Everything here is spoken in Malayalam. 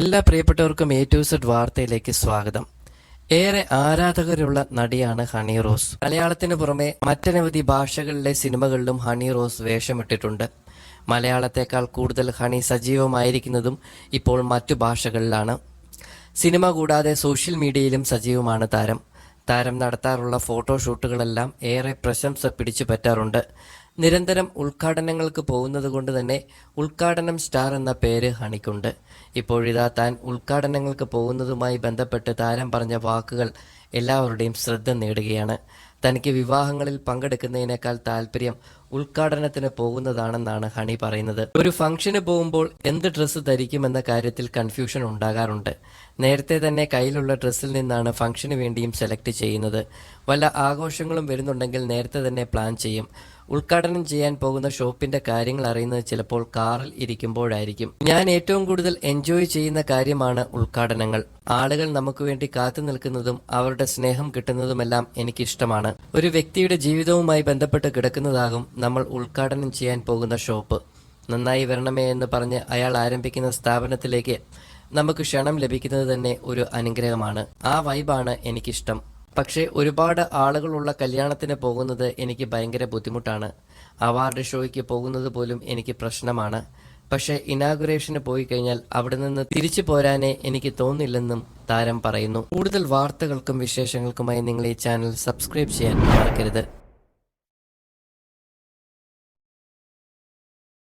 എല്ലാ പ്രിയപ്പെട്ടവർക്കും എ ടു സെഡ് വാർത്തയിലേക്ക് സ്വാഗതം. ഏറെ ആരാധകരുള്ള നടിയാണ് ഹണി റോസ്. മലയാളത്തിന് പുറമെ മറ്റനവധി ഭാഷകളിലെ സിനിമകളിലും ഹണി റോസ് വേഷമിട്ടിട്ടുണ്ട്. മലയാളത്തെക്കാൾ കൂടുതൽ ഹണി സജീവമായിരിക്കുന്നതും ഇപ്പോൾ മറ്റു ഭാഷകളിലാണ്. സിനിമ കൂടാതെ സോഷ്യൽ മീഡിയയിലും സജീവമാണ് താരം. താരം നടത്താറുള്ള ഫോട്ടോഷൂട്ടുകളെല്ലാം ഏറെ പ്രശംസ പിടിച്ചു പറ്റാറുണ്ട്. നിരന്തരം ഉദ്ഘാടനങ്ങൾക്ക് പോകുന്നത് കൊണ്ട് തന്നെ ഉദ്ഘാടനം സ്റ്റാർ എന്ന പേര് ഹണിക്കുണ്ട്. ഇപ്പോഴിതാ താൻ ഉദ്ഘാടനങ്ങൾക്ക് പോകുന്നതുമായി ബന്ധപ്പെട്ട് താരം പറഞ്ഞ വാക്കുകൾ എല്ലാവരുടെയും ശ്രദ്ധ നേടുകയാണ്. തനിക്ക് വിവാഹങ്ങളിൽ പങ്കെടുക്കുന്നതിനേക്കാൾ താല്പര്യം ഉദ്ഘാടനത്തിന് പോകുന്നതാണെന്നാണ് ഹണി പറയുന്നത്. ഒരു ഫംഗ്ഷന് പോകുമ്പോൾ എന്ത് ഡ്രസ്സ് ധരിക്കുമെന്ന കാര്യത്തിൽ കൺഫ്യൂഷൻ ഉണ്ടാകാറുണ്ട്. നേരത്തെ തന്നെ കയ്യിലുള്ള ഡ്രസ്സിൽ നിന്നാണ് ഫംഗ്ഷന് വേണ്ടിയും സെലക്ട് ചെയ്യുന്നത്. വല്ല ആഘോഷങ്ങളും വരുന്നുണ്ടെങ്കിൽ നേരത്തെ തന്നെ പ്ലാൻ ചെയ്യും. ഉദ്ഘാടനം ചെയ്യാൻ പോകുന്ന ഷോപ്പിന്റെ കാര്യങ്ങൾ അറിയുന്നത് ചിലപ്പോൾ കാറിൽ ഇരിക്കുമ്പോഴായിരിക്കും. ഞാൻ ഏറ്റവും കൂടുതൽ എൻജോയ് ചെയ്യുന്ന കാര്യമാണ് ഉദ്ഘാടനങ്ങൾ. ആളുകൾ നമുക്ക് വേണ്ടി കാത്തു നിൽക്കുന്നതും അവരുടെ സ്നേഹം കിട്ടുന്നതുമെല്ലാം എനിക്കിഷ്ടമാണ്. ഒരു വ്യക്തിയുടെ ജീവിതവുമായി ബന്ധപ്പെട്ട് കിടക്കുന്നതാകും നമ്മൾ ഉദ്ഘാടനം ചെയ്യാൻ പോകുന്ന ഷോപ്പ്. നന്നായി വരണമേ എന്ന് പറഞ്ഞ് അയാൾ ആരംഭിക്കുന്ന സ്ഥാപനത്തിലേക്ക് നമുക്ക് ക്ഷണം ലഭിക്കുന്നത് തന്നെ ഒരു അനുഗ്രഹമാണ്. ആ വൈബാണ് എനിക്കിഷ്ടം. പക്ഷേ ഒരുപാട് ആളുകളുള്ള കല്യാണത്തിന് പോകുന്നത് എനിക്ക് ഭയങ്കര ബുദ്ധിമുട്ടാണ്. അവാർഡ് ഷോയ്ക്ക് പോകുന്നത് പോലും എനിക്ക് പ്രശ്നമാണ്. പക്ഷേ ഇനാഗുറേഷന് പോയി കഴിഞ്ഞാൽ അവിടെ നിന്ന് തിരിച്ചു പോരാനേ എനിക്ക് തോന്നില്ലെന്നും താരം പറയുന്നു. കൂടുതൽ വാർത്തകൾക്കും വിശേഷങ്ങൾക്കുമായി നിങ്ങൾ ഈ ചാനൽ സബ്സ്ക്രൈബ് ചെയ്യാൻ മറക്കരുത്.